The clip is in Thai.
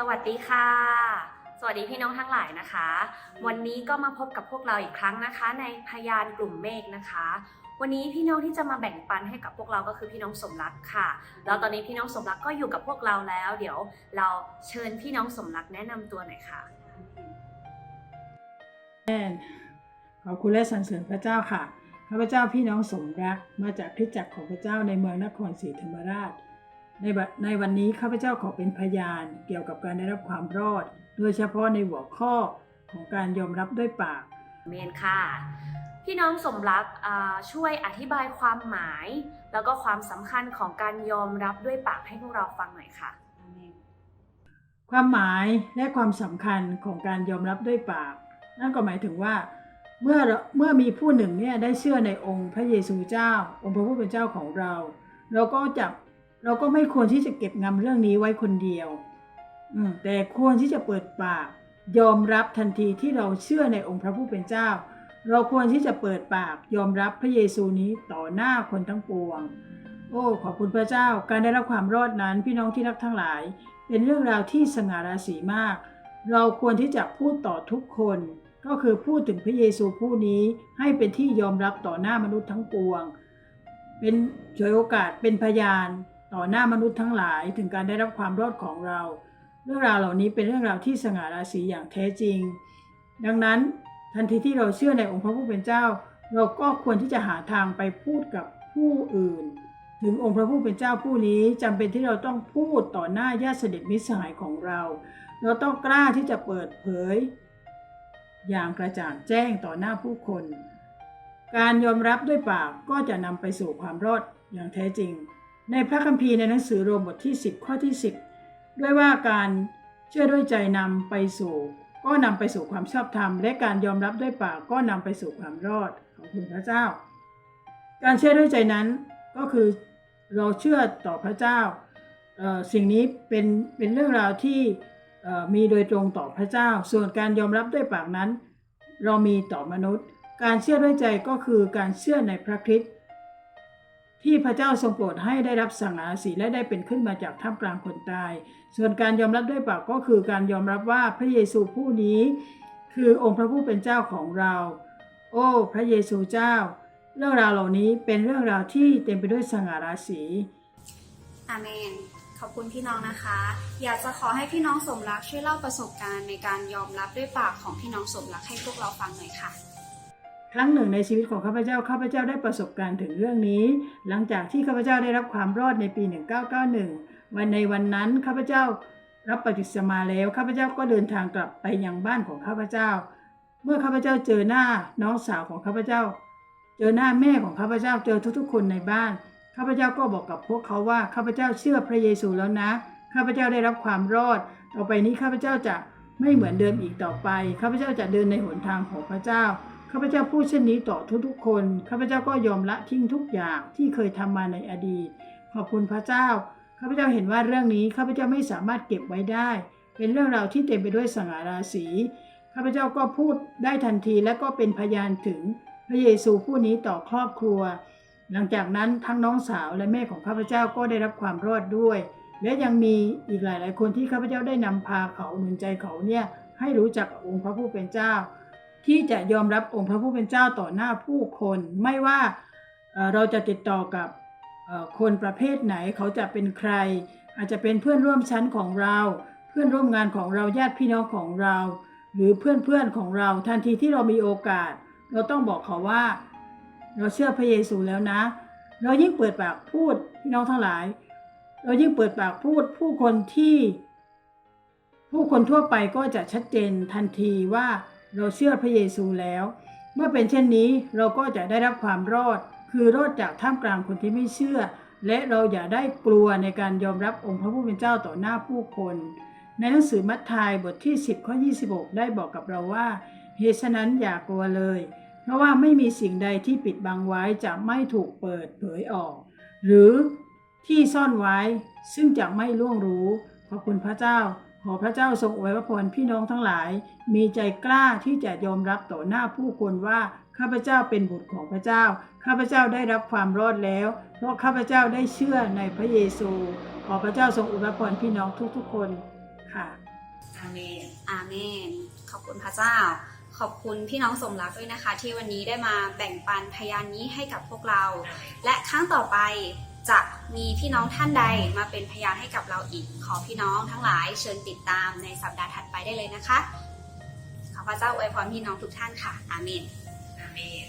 สวัสดีค่ะ สวัสดีพี่น้องทั้งหลายนะคะ วันนี้ก็มาพบกับพวกเราอีกครั้งนะคะ ในพยานกลุ่มเมฆนะคะ วันนี้พี่น้องที่จะมาแบ่งปันให้กับพวกเราก็คือพี่น้องสมรักค่ะ แล้วตอนนี้พี่น้องสมรักก็อยู่กับพวกเราแล้ว เดี๋ยวเราเชิญพี่น้องสมรักแนะนำตัวหน่อยค่ะ ขอบคุณและสรรเสริญพระเจ้าค่ะ ข้าพเจ้าพี่น้องสมรักมาจากคริสตจักรของพระเจ้าในเมืองนครศรีธรรมราช ในบัดในวันนี้ข้าพเจ้าขอเป็นพยานเกี่ยวกับการได้รับความรอด โดยเฉพาะในหัวข้อของการยอมรับด้วยปากเมนค่ะ พี่น้องสมรักอ่าช่วยอธิบายความหมาย แล้วก็ความสำคัญของการยอมรับด้วยปากให้พวกเราฟังหน่อยค่ะ ความหมายและความสำคัญของการยอมรับด้วยปาก นั่นก็หมายถึงว่าเมื่อเราเมื่อมีผู้หนึ่งเนี่ยได้เชื่อในองค์พระเยซูเจ้า องค์พระผู้เป็นเจ้าของเรา เราก็จะ เราก็ไม่ควรที่จะเก็บงำเรื่องนี้ไว้คนเดียว แต่ควรที่จะเปิดปาก ยอมรับทันทีที่เราเชื่อในองค์พระผู้เป็นเจ้า เราควรที่จะเปิดปากยอมรับพระเยซูนี้ต่อหน้าคนทั้งปวง โอ้ขอบคุณพระเจ้า การได้รับความรอดนั้นพี่น้องที่รักทั้งหลาย เป็นเรื่องราวที่สง่าราศีมาก เราควรที่จะพูดต่อทุกคน ก็คือพูดถึงพระเยซูผู้นี้ให้เป็นที่ยอมรับต่อหน้ามนุษย์ทั้งปวง เป็นฉวยโอกาสเป็นพยาน ต่อหน้ามนุษย์ทั้งหลายถึงการได้รับความรอดของเรา เรื่องราวเหล่านี้เป็นเรื่องราวที่สง่าราศีอย่างแท้จริง ดังนั้นทันทีที่เราเชื่อในองค์พระผู้เป็นเจ้า เราก็ควรที่จะหาทางไปพูดกับผู้อื่น ถึงองค์พระผู้เป็นเจ้าผู้นี้จำเป็นที่เราต้องพูดต่อหน้าญาติสนิทมิตรสหายของเรา เราต้องกล้าที่จะเปิดเผย อย่างกระจ่างแจ้งต่อหน้าผู้คน การยอมรับด้วยปากก็จะนำไปสู่ความรอดอย่างแท้จริง ในพระคัมภีร์ในหนังสือโรมบทที่ 10 ข้อที่ 10 ด้วยว่าการเชื่อด้วยใจนำไปสู่ ก็นำไปสู่ความชอบธรรม และการยอมรับด้วยปากก็นำไปสู่ความรอดขอบคุณพระเจ้า การเชื่อด้วยใจนั้นก็คือเราเชื่อต่อพระเจ้า สิ่งนี้เป็นเป็นเรื่องราวที่มีโดยตรงต่อพระเจ้า ส่วนการยอมรับด้วยปากนั้น เรามีต่อมนุษย์ การเชื่อด้วยใจก็คือการเชื่อในพระคริสต์ ที่พระเจ้าทรงโปรดให้ได้รับสังหาสีและได้เป็นขึ้นมาจากท่ามกลางคนตาย ส่วนการยอมรับด้วยปากก็คือการยอมรับว่าพระเยซูผู้นี้ คือองค์พระผู้เป็นเจ้าของเรา โอ้ พระเยซูเจ้า เรื่องราวเหล่านี้เป็นเรื่องราวที่เต็มไปด้วยสง่าราศีอาเมนขอบคุณพี่น้องนะคะ อยากจะขอให้พี่น้องสมรักช่วยเล่าประสบการณ์ในการยอมรับด้วยปากของพี่น้องสมรักให้พวกเราฟังหน่อยค่ะ ครั้งหนึ่งในชีวิตของข้าพเจ้าข้าพเจ้าได้ประสบการณ์ถึงเรื่องนี้ หลังจากที่ข้าพเจ้าได้รับความรอดในปี 1991 วันในวันนั้นข้าพเจ้ารับปฏิสมาแล้วข้าพเจ้าก็เดินทางกลับไปยังบ้านของข้าพเจ้า เมื่อข้าพเจ้าเจอหน้าน้องสาวของข้าพเจ้า เจอหน้าแม่ของข้าพเจ้าเจอทุกๆ คนในบ้านข้าพเจ้าก็บอกกับพวกเขาว่าข้าพเจ้าเชื่อพระเยซูแล้วนะข้าพเจ้าได้รับความรอด ต่อไปนี้ข้าพเจ้าจะไม่เหมือนเดิมอีกต่อไปข้าพเจ้าจะเดินในหนทางของพระเจ้า ข้าพเจ้าพูดเช่นนี้ต่อทุกๆคน ข้าพเจ้าก็ยอมละทิ้งทุกอย่างที่เคยทำมาในอดีต ขอบคุณพระเจ้า ข้าพเจ้าเห็นว่าเรื่องนี้ข้าพเจ้าไม่สามารถเก็บไว้ได้ เป็นเรื่องราวที่เต็มไปด้วยสง่าราศีข้าพเจ้าก็พูดได้ทันทีและก็เป็นพยานถึงพระเยซูผู้นี้ต่อครอบครัว หลังจากนั้นทั้งน้องสาวและแม่ของข้าพเจ้าก็ได้รับความรอดด้วย และยังมีอีกหลาย ๆ คนที่ข้าพเจ้าได้นำพาเขาหนุนใจเขาเนี่ยให้รู้จักองค์พระผู้เป็นเจ้า ที่จะยอมรับองค์พระผู้เป็นเจ้าต่อหน้าผู้คน ไม่ว่าเราจะติดต่อกับคนประเภทไหนเขาจะเป็นใคร อาจจะเป็นเพื่อนร่วมชั้นของเรา เพื่อนร่วมงานของเราญาติพี่น้องของเรา หรือเพื่อนๆของเราทันทีที่เรามีโอกาส เราต้องบอกเขาว่า เราเชื่อพระเยซูแล้วนะ เรายิ่งเปิดปากพูดพี่น้องทั้งหลาย เรายิ่งเปิดปากพูดผู้คนที่ ผู้คนทั่วไปก็จะชัดเจนทันทีว่า เราเชื่อพระเยซูแล้ว เมื่อเป็นเช่นนี้เราก็จะได้รับความรอด คือรอดจากท่ามกลางคนที่ไม่เชื่อ และเราอย่าได้กลัวในการยอมรับองค์พระผู้เป็นเจ้าต่อหน้าผู้คน ในหนังสือมัทธิวบทที่ 10ข้อ26 ได้บอกกับเราว่าเหตุฉะนั้นอย่ากลัวเลย เพราะว่าไม่มีสิ่งใดที่ปิดบังไว้จะไม่ถูกเปิดเผยออก หรือที่ซ่อนไว้ซึ่งจะไม่ล่วงรู้ขอบคุณพระเจ้า ขอพระเจ้าทรงอวยพรพี่น้องทั้งหลาย มีใจกล้าที่จะยอมรับต่อหน้าผู้คนว่าข้าพเจ้าเป็นบุตรของพระเจ้า ข้าพเจ้าได้รับความรอดแล้ว เพราะข้าพเจ้าได้เชื่อในพระเยซู ขอพระเจ้าทรงอวยพรพี่น้องทุกๆคนค่ะอาเมนอาเมน ขอบคุณพระเจ้า ขอบคุณพี่น้องสมรักด้วยนะคะ ที่วันนี้ได้มาแบ่งปันพยานนี้ให้กับพวกเรา และครั้งต่อไป จะมีพี่น้องท่านใดมาเป็นพยานให้กับเราอีก ขอพี่น้องทั้งหลายเชิญติดตามในสัปดาห์ถัดไปได้เลยนะคะ ขอพระเจ้าอวยพรพี่น้องทุกท่านค่ะ อาเมน อาเมน